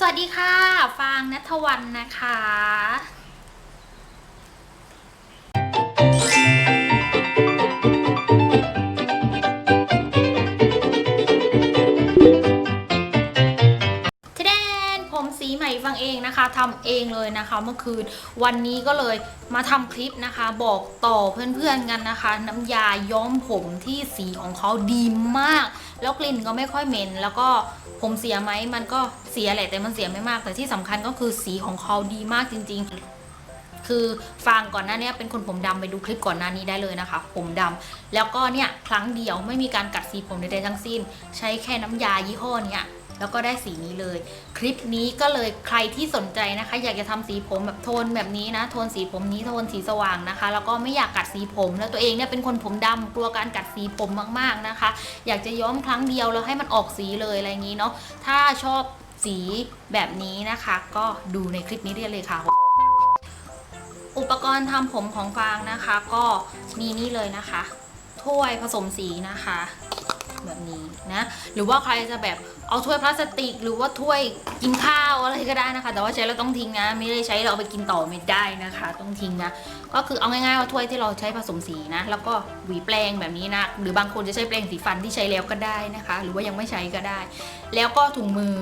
สวัสดีค่ะ ฟางนัทวันนะคะ นะคะทำเองเลยนะคะเมื่อคืน วันนี้ก็เลยมาทำคลิปนะคะ บอกต่อเพื่อนๆกันนะคะ น้ำยาย้อมผมที่สีของเขาดีมาก แล้วกลิ่นก็ไม่ค่อยเหม็น แล้วก็ผมเสียไหมมันก็เสียแหละแต่มันเสียไม่มาก แต่ที่สำคัญก็คือสีของเขาดีมากจริง ๆ คือฟางก่อนหน้านี้เป็นคนผมดำไปดูคลิปก่อนหน้านี้ได้เลยนะคะ ผมดำแล้วก็เนี่ยครั้งเดียวไม่มีการกัดสีผมใดๆทั้งสิ้น ใช้แค่น้ำยายี่ห้อเนี้ยแล้วก็ได้สีนี้เลย คลิปนี้ก็เลยใครที่สนใจนะคะ อยากจะทำสีผมแบบโทนแบบนี้นะ โทนสีผมนี้โทนสีสว่างนะคะ แล้วก็ไม่อยากกัดสีผม แล้วตัวเองเนี่ยเป็นคนผมดำกลัวการกัดสีผมมากๆนะคะ อยากจะย้อมครั้งเดียวแล้วให้มันออกสีเลยอะไรอย่างนี้เนาะถ้าชอบสีแบบนี้นะคะ ก็ดูในคลิปนี้ได้เลยค่ะ อุปกรณ์ทำผมของฟางนะคะ ก็มีนี่เลยนะคะ ถ้วยผสมสีนะคะ แบบนี้นะ หรือว่าใครจะแบบเอาถ้วยพลาสติก หรือว่าถ้วยกินข้าวอะไรก็ได้นะคะ แต่ว่าใช้แล้วต้องทิ้งนะ ไม่ได้ใช้เราเอาไปกินต่อไม่ได้นะคะ ต้องทิ้งนะ ก็คือเอาง่ายๆว่าถ้วยที่เราใช้ผสมสีนะ แล้วก็หวีแปรงแบบนี้นะ หรือบางคนจะใช้แปรงสีฟันที่ใช้แล้วก็ได้นะคะ หรือว่ายังไม่ใช้ก็ได้ แล้วก็ถุงมือ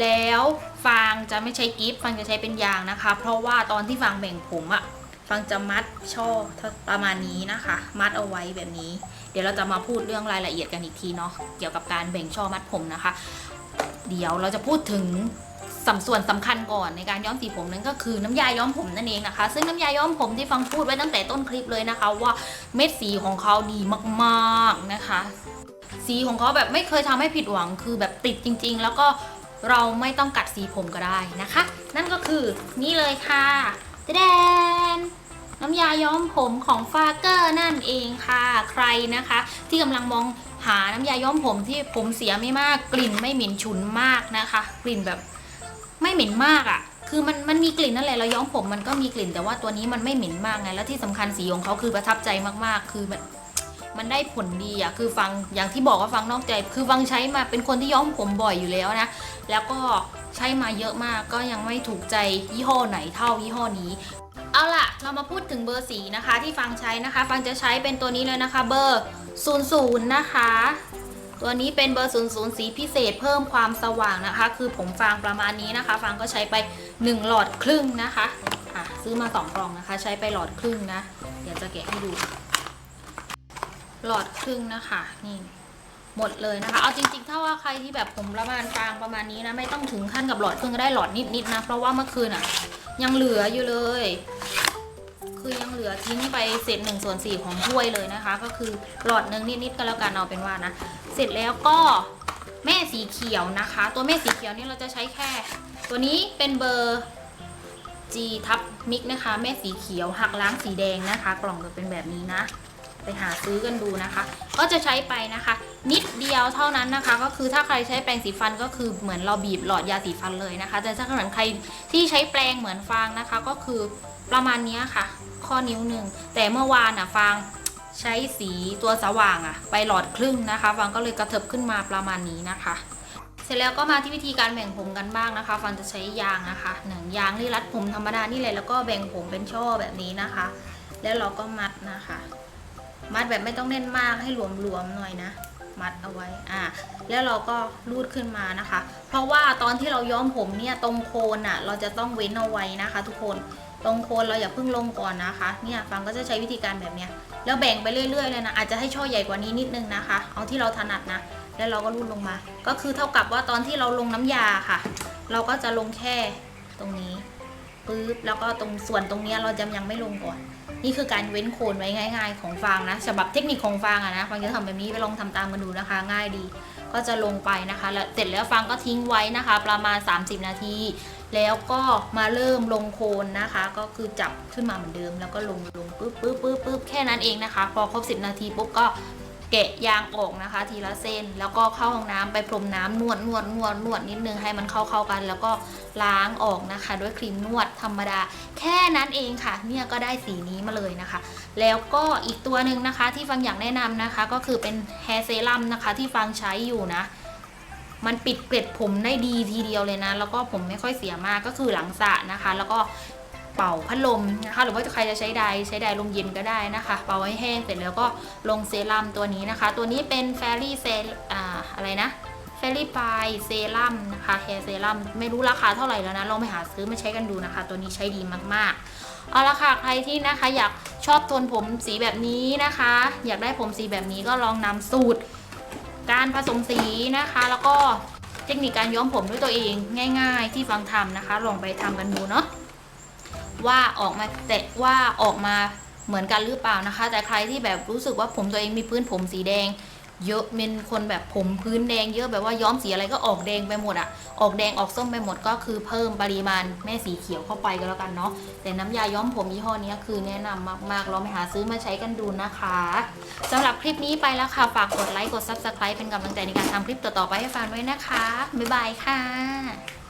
แล้วฟางจะไม่ใช้กิฟต์ฟางจะใช้เป็นยางนะคะ เพราะว่าตอนที่ฟางแบ่งผมอะฟางจะมัดช่อประมาณนี้นะคะ มัดเอาไว้แบบนี้ เดี๋ยวเราจะมาพูดเรื่องรายละเอียดกันอีกทีเนาะเกี่ยวกับการแบ่งช่อมัดผมนะคะ เดี๋ยวเราจะพูดถึงสัมส่วนสำคัญก่อนในการย้อมสีผมนั่นก็คือน้ำยาย้อมผมนั่นเองนะคะ ซึ่งน้ำยาย้อมผมที่ฟังพูดไว้ตั้งแต่ต้นคลิปเลยนะคะ ว่าเม็ดสีของเขาดีมาก ๆนะคะ สีของเขาแบบไม่เคยทำให้ผิดหวังคือแบบติดจริง ๆ แล้วก็ เราไม่ต้องกัดสีผมก็ได้นะคะ นั่นก็คือนี่เลยค่ะแดนน้ำยาย้อมผมของฟาเกอร์นั่นเองค่ะใครนะคะ ที่กำลังมองหาน้ำยาย้อมผมที่ผมเสียไม่มากกลิ่นไม่เหม็นฉุนมากนะคะ กลิ่นแบบไม่เหม็นมากอะ่ะ คือมันมันมีกลิ่นนั่นแหละเราย้อมผมมันก็มีกลิ่นแต่ว่าตัวนี้มันไม่เหม็นมากไงแล้วที่สำคัญสีของเขาคือประทับใจมากๆ คือ มันได้ผลดีอะ่ะคือฟังอย่างที่บอกว่าฟังนอกใจ คือฟังใช้มาเป็นคนที่ย้อมผมบ่อยอยู่แล้วนะ แล้วก็ใช้มาเยอะมากก็ยังไม่ถูกใจยี่ห้อไหนเท่ายี่ห้อนี้ เอาล่ะ เรามาพูดถึงเบอร์สีนะคะ ที่ฟังใช้นะคะ ฟังจะใช้เป็นตัวนี้เลยนะคะ เบอร์ 00 นะคะ ตัวนี้เป็นเบอร์ 00 สีพิเศษเพิ่มความสว่างนะคะ คือผมฟางประมาณนี้นะคะ ฟังก็ใช้ไป 1 หลอดครึ่งนะคะ อะ ซื้อมา 2 กล่องนะคะ ใช้ไปหลอดครึ่งนะ เดี๋ยวจะแกะให้ดู หลอดครึ่งนะคะนี่หมดเลยนะคะ เอาจริงๆ ถ้าว่าใครที่แบบผมประมาณฟางประมาณนี้นะ ไม่ต้องถึงขั้นกับหลอดครึ่งก็ได้หลอดนิดๆนะ เพราะว่าเมื่อคืนอะ ยังเหลืออยู่เลย คือยังเหลือทิ้งไปเศษหนึ่งส่วนสี่ของถ้วยเลยนะคะ ก็คือหลอดหนึ่งนิดๆก็แล้วกันเอาเป็นว่านะ เสร็จแล้วก็แม่สีเขียวนะคะ ตัวแม่สีเขียวนี่เราจะใช้แค่ ตัวนี้เป็นเบอร์ G ทับมิกนะคะ แม่สีเขียวหักล้างสีแดงนะคะ กล่องจะเป็นแบบนี้นะ ไปหาซื้อกันดูนะคะ ก็จะใช้ไปนะคะ นิดเดียวเท่านั้นนะคะ ก็คือถ้าใครใช้แปรงสีฟันก็คือเหมือนเราบีบหลอดยาสีฟันเลยนะคะ แต่ถ้าเกิดใครที่ใช้แปรงเหมือนฟางนะคะ ก็คือประมาณนี้ค่ะ ข้อนิ้วหนึ่งแต่เมื่อวานอะฟางใช้สีตัวสว่างอะ ไปหลอดครึ่งนะคะฟางก็เลยกระเถิบขึ้นมาประมาณนี้นะคะเสร็จแล้วก็มาที่วิธีการแบ่งผมกันบ้างนะคะฟังจะใช้ยางนะคะหนังยางที่รัดผมธรรมดานี่เลยแล้วก็แบ่งผมเป็นช่อแบบนี้นะคะ แล้วเราก็มัดนะคะ มัดแบบไม่ต้องแน่นมากให้หลวมๆหน่อยนะ มัดเอาไว้อ่าแล้วเราก็รูดขึ้นมานะคะ เพราะว่าตอนที่เราย้อมผมเนี่ยตรงโคนอะ เราจะต้องเว้นเอาไว้นะคะ ทุกคนตรงโคนเราอย่าเพิ่งลงก่อนนะคะ เนี่ยฟังก็จะใช้วิธีการแบบเนี้ยแล้วแบ่งไปเรื่อยๆเลยนะอาจจะให้ช่อใหญ่กว่านี้นิดนึงนะคะ เอาที่เราถนัดนะ แล้วเราก็รูดลงมา ก็คือเท่ากับว่าตอนที่เราลงน้ำยาค่ะ เราก็จะลงแค่ตรงนี้ ปึ๊บแล้วก็ตรงส่วนตรงนี้เราจะยังไม่ลงก่อน นี่คือการเว้นโคนไว้ง่าย ๆ ของฟางนะฉบับเทคนิคของฟางอะนะฟางจะทำแบบนี้ไปลองทำตามกันดูนะคะ ง่ายดี ก็จะลงไปนะคะ แล้วเสร็จแล้วฟางก็ทิ้งไว้นะคะ ประมาณ 30 นาที แล้วก็มาเริ่มลงโคนนะคะ ก็คือจับขึ้นมาเหมือนเดิม แล้วก็ลงลงปึ๊บปึ๊บปึ๊บปึ๊บแค่นั้นเองนะคะ พอครบ 10 นาทีปุ๊บก็ แกะยางออกนะคะ ทีละเส้น แล้วก็เข้าห้องน้ำไปพรมน้ำนวดนวดนวดนวดนิดนึงให้มันเข้าเข้ากัน แล้วก็ล้างออกนะคะ ด้วยครีมนวดธรรมดา แค่นั้นเองค่ะ เนี่ยก็ได้สีนี้มาเลยนะคะ แล้วก็อีกตัวหนึ่งนะคะที่ฟังอยากแนะนำนะคะ ก็คือเป็นแฮร์เซรั่มนะคะ ที่ฟังใช้อยู่นะมันปิดเกล็ดผมได้ดีทีเดียวเลยนะ แล้วก็ผมไม่ค่อยเสียมากก็คือหลังสระนะคะ แล้วก็ เป่าพัดลมนะคะหรือว่าใครจะใช้ไดใช้ไดลมเย็นก็ได้นะคะ เป่าให้แห้งเสร็จแล้วก็ลงเซรั่มตัวนี้นะคะ ตัวนี้เป็นแฟรี่เซอ่าอะไรนะเฟรลี่ปายเซรั่มนะคะแฮร์เซรั่มไม่รู้ราคาเท่าไหร่แล้วนะ ลองไปหาซื้อมาใช้กันดูนะคะ ตัวนี้ใช้ดีมากๆ เอาละค่ะ ใครที่นะคะอยากชอบโทนผมสีแบบนี้นะคะ อยากได้ผมสีแบบนี้ก็ลองนำสูตร การผสมสีนะคะ แล้วก็เทคนิคการย้อมผมด้วยตัวเองง่าย ๆ ที่ฟังทำนะคะ ลองไปทำกันดูเนาะ ว่าออกมาแต่ว่าออกมาเหมือนกันหรือเปล่านะคะ แต่ใครที่แบบรู้สึกว่าผมตัวเองมีพื้นผมสีแดง เยอะเป็นคนแบบผมพื้นแดง เยอะแบบว่าย้อมสีอะไรก็ออกแดงไปหมดอะออกแดงออกส้มไปหมดก็คือเพิ่มปริมาณแม่สีเขียวเข้าไปก็แล้วกันเนาะแต่น้ำยาย้อมผมยี่ห้อนี้คือแนะนำมากๆลองไปหาซื้อมาใช้กันดูนะคะสำหรับคลิปนี้ไปแล้วค่ะฝากกดไลค์กด subscribe เป็นกำลังใจในการทำคลิปต่อๆไปให้ฟังด้วยนะคะบ๊ายบายค่ะ